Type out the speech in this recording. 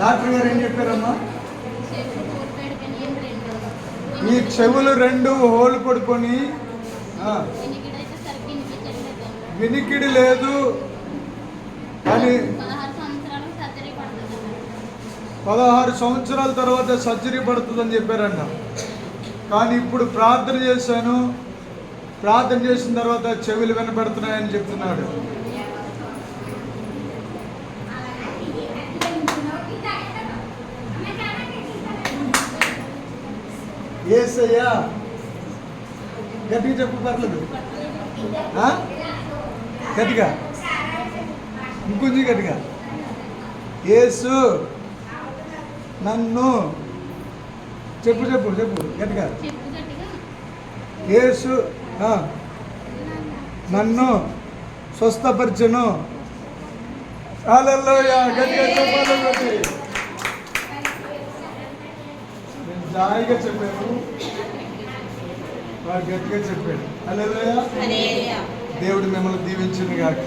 Doctor గారు ఏం చెప్పారమ్మా? మీ చెవులు రెండు హోల్ పడుకొని వినికిడి లేదు అని పదహారు సంవత్సరాల తర్వాత సర్జరీ పడుతుందని చెప్పారన్న. కానీ ఇప్పుడు ప్రార్థన చేశాను. ప్రార్థన చేసిన తర్వాత చెవులు వినపడుతున్నాయని చెప్తున్నాడు. ఏసయ్యా? గట్టిగా చెప్పు పర్లేదు. గట్టిగా. ఇంకొంచెం గట్టిగా. ఏసు నన్ను. చెప్పు చెప్పు చెప్పు గట్టిగా. ఏసు నన్ను స్వస్థపరచును. గట్టిగా చెప్పాలి. జాయిగా చెప్పాను. వాడు గట్టిగా చెప్పాడు. హల్లెలూయా దేవుడు మిమ్మల్ని దీవించును గాక.